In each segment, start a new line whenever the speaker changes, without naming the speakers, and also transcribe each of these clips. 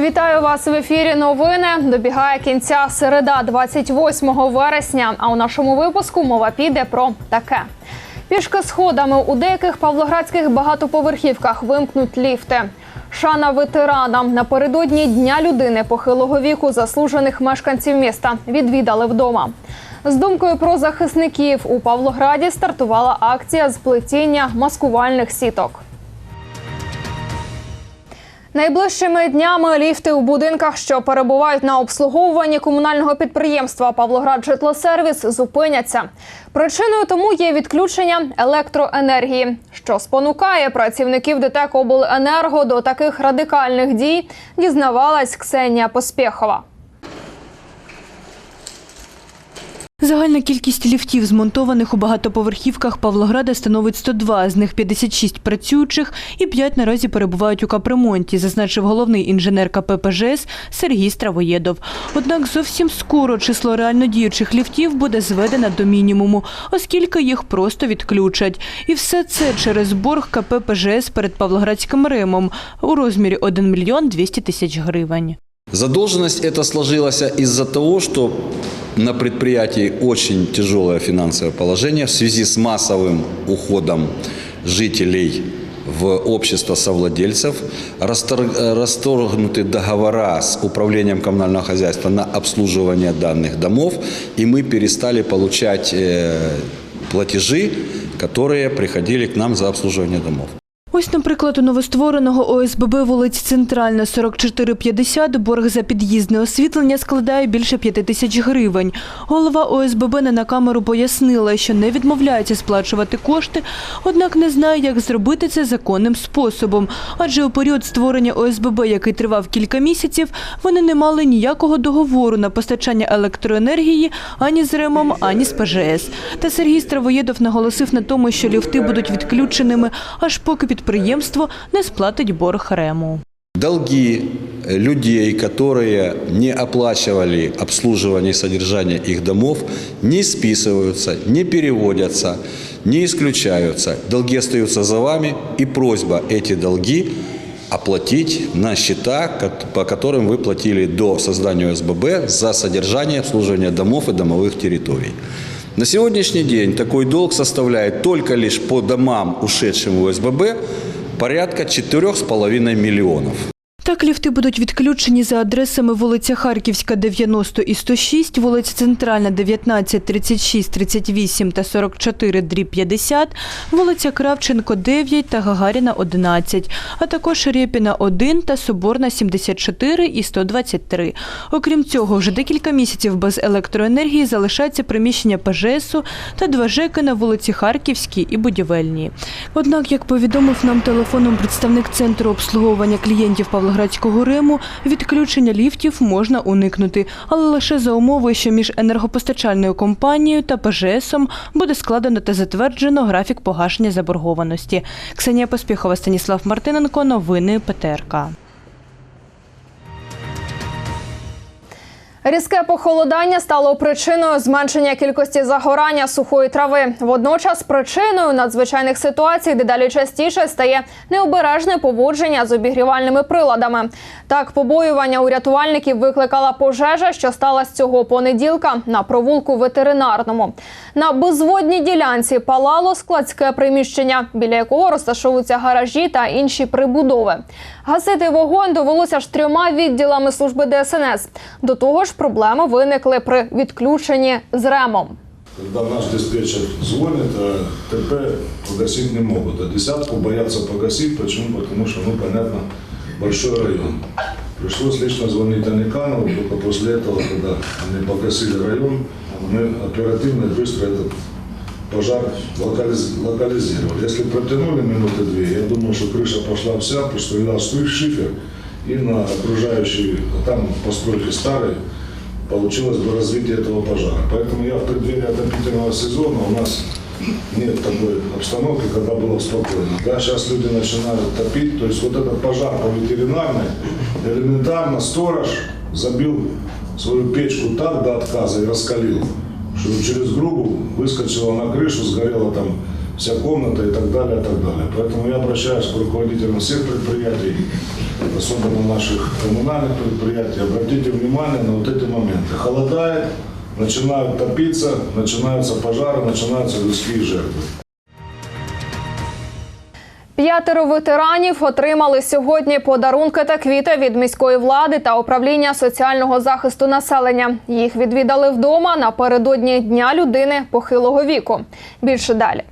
Вітаю вас в ефірі. Новини добігає кінця середа, 28 вересня. А у нашому випуску мова піде про таке. Пішки сходами у деяких павлоградських багатоповерхівках вимкнуть ліфти. Шана ветеранам напередодні дня людини похилого віку заслужених мешканців міста відвідали вдома. З думкою про захисників у Павлограді стартувала акція з плетіння маскувальних сіток. Найближчими днями ліфти у будинках, що перебувають на обслуговуванні комунального підприємства Павлоград Житлосервіс, зупиняться. Причиною тому є відключення електроенергії, що спонукає працівників ДТЕК обленерго до таких радикальних дій. Дізнавалась Ксенія Поспєхова.
Загальна кількість ліфтів, змонтованих у багатоповерхівках Павлограда, становить 102, з них 56 працюючих і 5 наразі перебувають у капремонті, зазначив головний інженер КП «ПЖС» Сергій Стравоєдов. Однак зовсім скоро число реально діючих ліфтів буде зведено до мінімуму, оскільки їх просто відключать. І все це через борг КП «ПЖС» перед Павлоградським Римом у розмірі 1 мільйон 200 тисяч гривень.
Задолженность это сложилась из-за того, что на предприятии очень тяжелое финансовое положение в связи с массовым уходом жителей в общество совладельцев, растор- э, расторгнуты договора с управлением коммунального хозяйства на обслуживание данных домов, и мы перестали получать э, платежи, которые приходили к нам за обслуживание домов.
Ось, наприклад, у новоствореного ОСББ вулиці Центральна 4450 борг за під'їзне освітлення складає більше 5 тисяч гривень. Голова ОСББ не на камеру пояснила, що не відмовляється сплачувати кошти, однак не знає, як зробити це законним способом. Адже у період створення ОСББ, який тривав кілька місяців, вони не мали ніякого договору на постачання електроенергії ані з Ремом, ані з ПЖС. Та Сергій Стравоєдов наголосив на тому, що ліфти будуть відключеними, аж поки підприємство не сплатить борг Рему.
Долги э, людей, которые не оплачивали обслуживание и содержание их домов, не списываются, не переводятся, не исключаются. Долги остаются за вами и просьба эти долги оплатить на счета, кот- по которым вы платили до создания ОСББ за содержание и обслуживание домов и домовых территорий. На сегодняшний день такой долг составляет только лишь по домам, ушедшим в ОСББ, порядка 4,5 миллионов.
Так, ліфти будуть відключені за адресами вулиця Харківська, 90 і 106, вулиця Центральна, 19, 36, 38 та 44, дріб 50, вулиця Кравченко, 9 та Гагаріна, 11, а також Рєпіна, 1 та Соборна, 74 і 123. Окрім цього, вже декілька місяців без електроенергії залишається приміщення ПЖСу та два ЖЕКи на вулиці Харківській і Будівельній. Однак, як повідомив нам телефоном представник Центру обслуговування клієнтів Павлоградського Риму, відключення ліфтів можна уникнути, але лише за умови, що між енергопостачальною компанією та ПЖСом буде складено та затверджено графік погашення заборгованості. Ксенія Поспіхова, Станіслав Мартиненко, новини ПТРК.
Різке похолодання стало причиною зменшення кількості загорання сухої трави. Водночас причиною надзвичайних ситуацій дедалі частіше стає необережне поводження з обігрівальними приладами. Так, побоювання у рятувальників викликала пожежа, що сталася цього понеділка на провулку ветеринарному. На безводній ділянці палало складське приміщення, біля якого розташовуються гаражі та інші прибудови. Гасити вогонь довелося ж трьома відділами служби ДСНС. До того ж, проблеми виникли при відключенні з ремом.
Когда наш диспетчер звонит, а ТП погасить не могут. А десятку боятся погасить. Почему? Потому что, ну, понятно, большой район. Пришлось лично звонить Аниканову, только после этого, когда они погасили район, мы оперативно и быстро этот пожар локализ- локализировали. Если протянули минуты две, я думаю, что крыша пошла вся, построила шифер, и на окружающий, а там постройки старые, получилось бы развитие этого пожара. Поэтому я в преддверии отопительного сезона у нас нет такой обстановки, когда было спокойно. Да, сейчас люди начинают топить, то есть вот этот пожар по ветеринарной, элементарно сторож забил свою печку так до отказа и раскалил, что через грубу выскочила на крышу, сгорело там вся комната и так далее, и так далее. Поэтому я обращаюсь к руководителям всех предприятий, особенно наших коммунальных предприятий, обратите внимание на вот эти моменты. Холодает, начинают топиться, начинаются пожары, начинаются людские жертвы.
П'ятеро ветеранів отримали сьогодні подарунки та квіти від міської влади та управління соціального захисту населення. Їх відвідали вдома напередодні Дня людини похилого віку. Більше далі.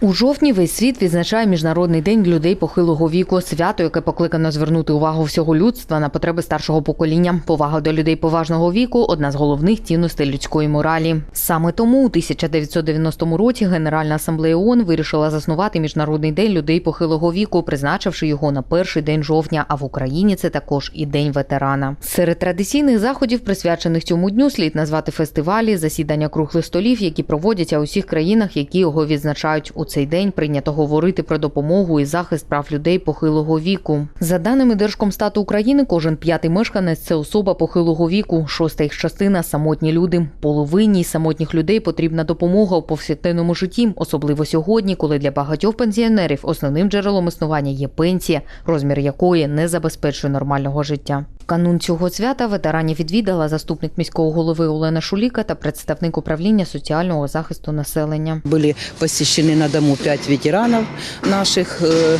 У жовтні весь світ відзначає Міжнародний день людей похилого віку, свято, яке покликано звернути увагу всього людства на потреби старшого покоління. Повага до людей поважного віку одна з головних цінностей людської моралі. Саме тому у 1990 році Генеральна асамблея ООН вирішила заснувати Міжнародний день людей похилого віку, призначивши його на перший день жовтня. А в Україні це також і день ветерана. Серед традиційних заходів, присвячених цьому дню, слід назвати фестивалі, засідання круглих столів, які проводяться у всіх країнах, які його відзначають у цей день. Прийнято говорити про допомогу і захист прав людей похилого віку. За даними Держкомстату України, кожен п'ятий мешканець це особа похилого віку. Шоста їх частина самотні люди. Половині самотніх людей потрібна допомога у повсякденному житті, особливо сьогодні, коли для багатьох пенсіонерів основним джерелом існування є пенсія, розмір якої не забезпечує нормального життя. В канун цього свята ветеранів відвідала заступник міського голови Олена Шуліка та представник управління соціального захисту населення.
Были посещены на дому пять ветеранов наших э,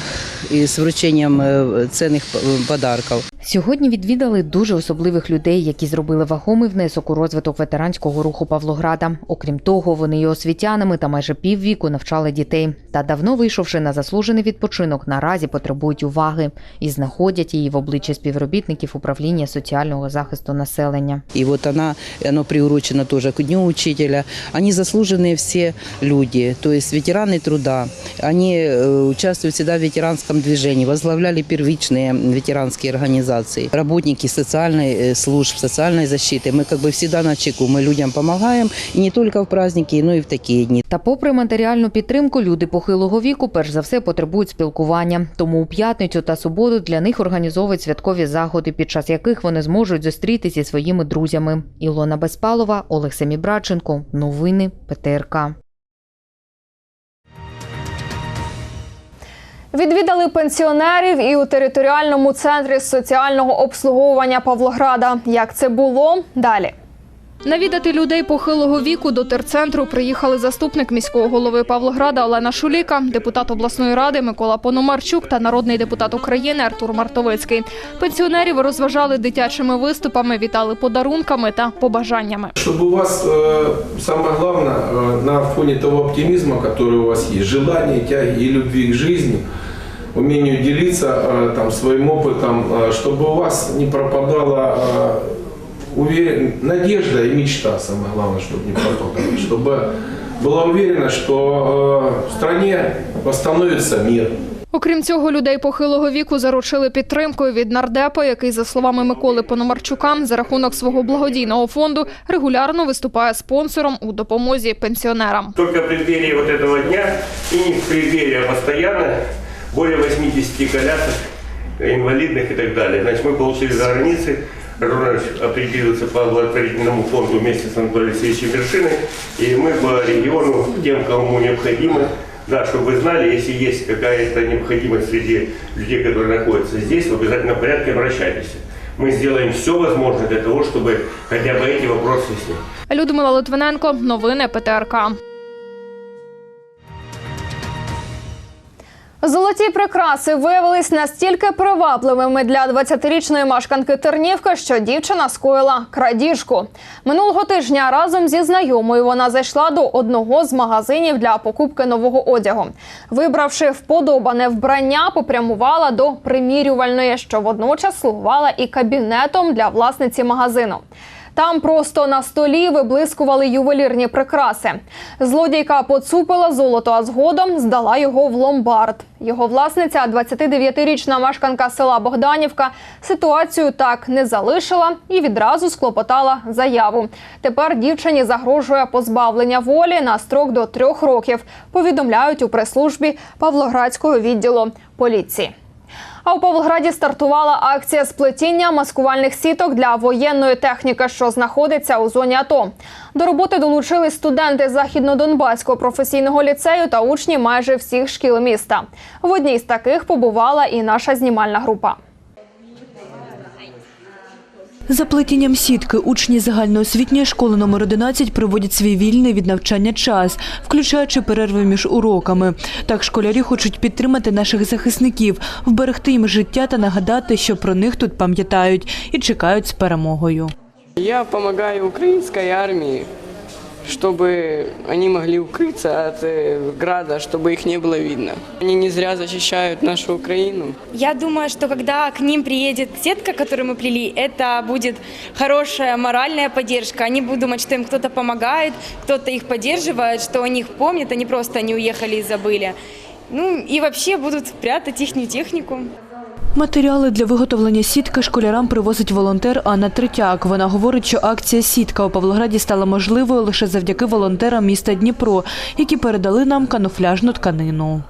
и с вручением э, ценных э, подарков.
Сьогодні відвідали дуже особливих людей, які зробили вагомий внесок у розвиток ветеранського руху Павлограда. Окрім того, вони є освітянами та майже піввіку навчали дітей. Та давно вийшовши на заслужений відпочинок, наразі потребують уваги і знаходять її в обличчі співробітників управління соціального захисту населення.
И вот она, оно приурочено тоже к Дню Учителя. Они заслуженные все люди, то есть ветераны труда. Они э, участвуют всегда в ветеранском движении, возглавляли первичные ветеранские организации. Работники социальной э, служб, социальной защиты. Мы как бы всегда на чеку, мы людям помогаем, и не только в праздники, но и в такие дни.
Та, попри матеріальну підтримку, люди похилого віку перш за все потребують спілкування. Тому у п'ятницю та суботу для них організовують святкові заходи, під час яких вони зможуть зустрітися зі своїми друзями. Ілона Безпалова, Олег Семібраченко. Новини ПТРК.
Відвідали пенсіонерів і у територіальному центрі соціального обслуговування Павлограда. Як це було далі? Навідати людей похилого віку до терцентру приїхали заступник міського голови Павлограда Олена Шуліка, депутат обласної ради Микола Пономарчук та народний депутат України Артур Мартовицький. Пенсіонерів розважали дитячими виступами, вітали подарунками та побажаннями.
Чтобы у вас, э, самое главное, э, на фоне того оптимизма, который у вас есть, желания, тяги и любви к жизни, умению делиться э, там, своим опытом, э, чтобы у вас не пропадала э, уве- надежда и мечта, самое главное, чтобы не пропадала, чтобы была уверена, что э, в стране восстановится мир.
Окрім цього, людей похилого віку заручили підтримкою від нардепа, який, за словами Миколи Пономарчука, за рахунок свого благодійного фонду регулярно виступає спонсором у допомозі пенсіонерам.
Только в преддверии вот этого дня и не в преддверии, а постоянно более 80 колясок, инвалидных и так далее. Значит, мы получили за границей, Артур Иванович определился по благотворительному фонду вместе с Анатолием Алексеевичем Вершиной, и мы по региону тем, кому необходимо, да, чтобы вы знали, если есть какая-то необходимость среди людей, которые находятся здесь, в обязательном порядке обращайтесь. Мы сделаем все возможное для того, чтобы хотя бы эти вопросы снять.
Людмила Литвиненко, новини ПТРК. Золоті прикраси виявились настільки привабливими для 20-річної мешканки Тернівки, що дівчина скоїла крадіжку. Минулого тижня разом зі знайомою вона зайшла до одного з магазинів для покупки нового одягу. Вибравши вподобане вбрання, попрямувала до примірювальної, що водночас слугувала і кабінетом для власниці магазину. Там просто на столі виблискували ювелірні прикраси. Злодійка поцупила золото, а згодом здала його в ломбард. Його власниця, 29-річна мешканка села Богданівка, ситуацію так не залишила і відразу склопотала заяву. Тепер дівчині загрожує позбавлення волі на строк до трьох років. Повідомляють у прес-службі Павлоградського відділу поліції. А у Павлограді стартувала акція сплетіння маскувальних сіток для воєнної техніки, що знаходиться у зоні АТО. До роботи долучились студенти західнодонбаського професійного ліцею та учні майже всіх шкіл міста. В одній з таких побувала і наша знімальна група.
За плетінням сітки учні загальноосвітньої школи номер 11 проводять свій вільний від навчання час, включаючи перерви між уроками. Так школярі хочуть підтримати наших захисників, вберегти їм життя та нагадати, що про них тут пам'ятають і чекають з перемогою.
Я допомагаю українській армии, чтобы они могли укрыться от э, града, чтобы их не было видно. Они не зря защищают нашу Украину.
Я думаю, что когда к ним приедет сетка, которую мы плели, это будет хорошая моральная поддержка. Они будут думать, что им кто-то помогает, кто-то их поддерживает, что о них помнят, они просто не уехали и забыли. Ну и вообще будут прятать их технику.
Матеріали для виготовлення сітки школярам привозить волонтер Анна Третяк. Вона говорить, що акція Сітка у Павлограді стала можливою лише завдяки волонтерам міста Дніпро, які передали нам камуфляжну тканину.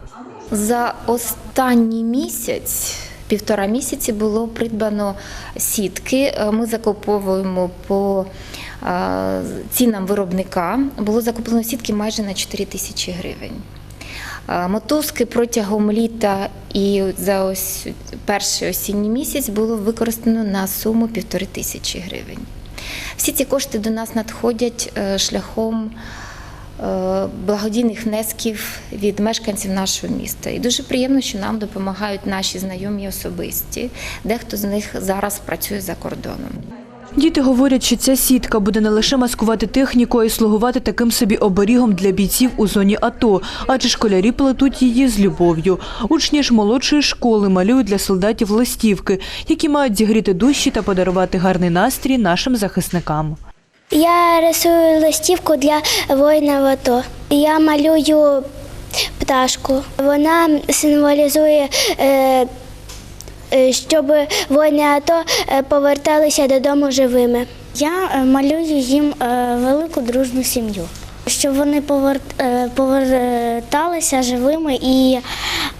За останній місяць, півтора місяці, було придбано сітки. Е, Ми закуповуємо по е, цінам виробника. Було закуплено сітки майже на 4 тисячі гривень. Е, Мотузки протягом літа і за ось перший осінній місяць було використано на суму півтори тисячі гривень. Всі ці кошти до нас надходять е, шляхом е, благодійних внесків від мешканців нашого міста. І дуже приємно, що нам допомагають наші знайомі особисті. Дехто з них зараз працює за кордоном.
Діти говорять, що ця сітка буде не лише маскувати техніку, а й слугувати таким собі оберігом для бійців у зоні АТО, адже школярі плетуть її з любов'ю. Учні ж молодшої школи малюють для солдатів листівки, які мають зігріти душі та подарувати гарний настрій нашим захисникам.
Я рисую листівку для воїна в АТО. Я малюю пташку. Вона символізує, е, щоб воїни АТО е, поверталися додому живими. Я е, малюю їм е, велику дружну сім'ю. Щоб вони повер- е, поверталися живими і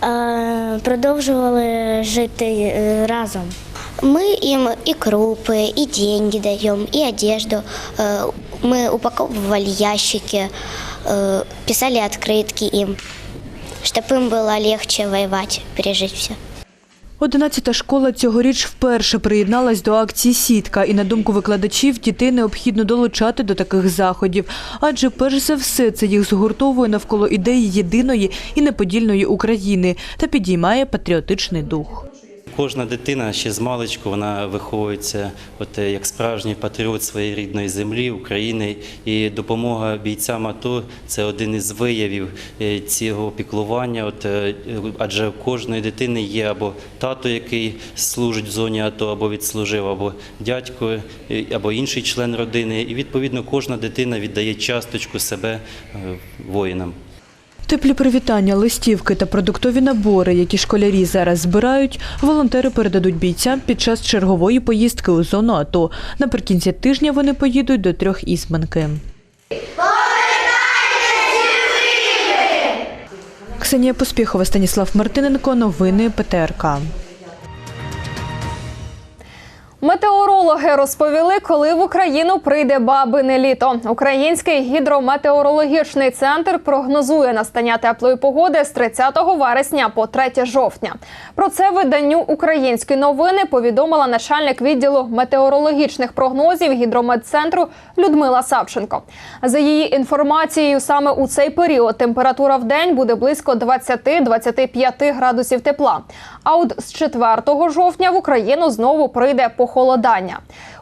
е, продовжували жити е, разом. Мы им и крупы, и деньги даем, и одежду. Э, Мы упаковывали ящики, э, писали открытки им, чтобы им было легче воевать, пережить все.
Одинадцята школа цьогоріч вперше приєдналась до акції Сітка, і на думку викладачів, дітей необхідно долучати до таких заходів, адже перш за все це їх згуртовує навколо ідеї єдиної і неподільної України та підіймає патріотичний дух.
Кожна дитина ще з маличку вона виховується от е, як справжній патріот своєї рідної землі, України. І допомога бійцям АТО це один із виявів е, цього піклування. От е, адже у кожної дитини є або тато, який служить в зоні АТО, або відслужив, або дядько, або інший член родини. І відповідно кожна дитина віддає часточку себе воїнам.
Теплі привітання, листівки та продуктові набори, які школярі зараз збирають, волонтери передадуть бійцям під час чергової поїздки у зону АТО. Наприкінці тижня вони поїдуть до трьох ізбанки. Ксенія Поспіхова, Станіслав Мартиненко. Новини ПТРК.
Метеорологи розповіли, коли в Україну прийде бабине літо. Український гідрометеорологічний центр прогнозує настання теплої погоди з 30 вересня по 3 жовтня. Про це виданню Українські новини повідомила начальник відділу метеорологічних прогнозів гідрометцентру Людмила Савченко. За її інформацією, саме у цей період температура в день буде близько 20-25 градусів тепла. А от з 4 жовтня в Україну знову прийде похолодання.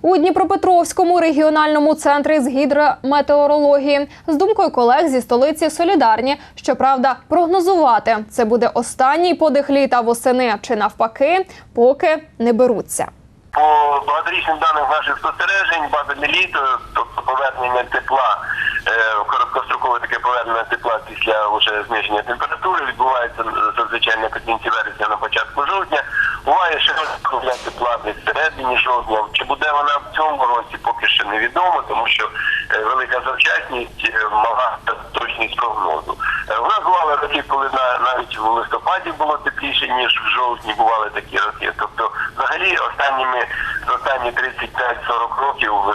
У Дніпропетровському регіональному центрі з гідрометеорології з думкою колег зі столиці солідарні. Щоправда, прогнозувати це буде останній подих літа восени чи навпаки, поки не беруться.
По багаторічним даним наших спостережень, бабине літо, тобто повернення тепла, е, короткострокове таке повернення тепла після вже зниження температури відбувається зазвичай на кінці вересня, на початку жовтня. Буває ще для тепла всередині жовтня. Чи буде вона в цьому році, поки ще невідомо, тому що е, велика завчасність е, мала точність прогнозу. Е, У нас бували роки, коли на, навіть в листопаді було тепліше, ніж в жовтні бували такі роки. Тобто, взагалі, останніми останні 35-40 років е,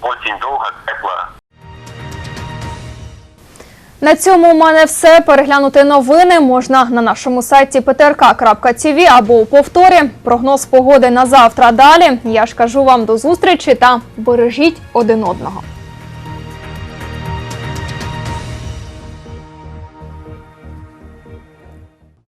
осінь довга, тепла.
На цьому у мене все. Переглянути новини можна на нашому сайті ptrk.tv або у повторі. Прогноз погоди на завтра далі. Я ж кажу вам до зустрічі та бережіть один одного.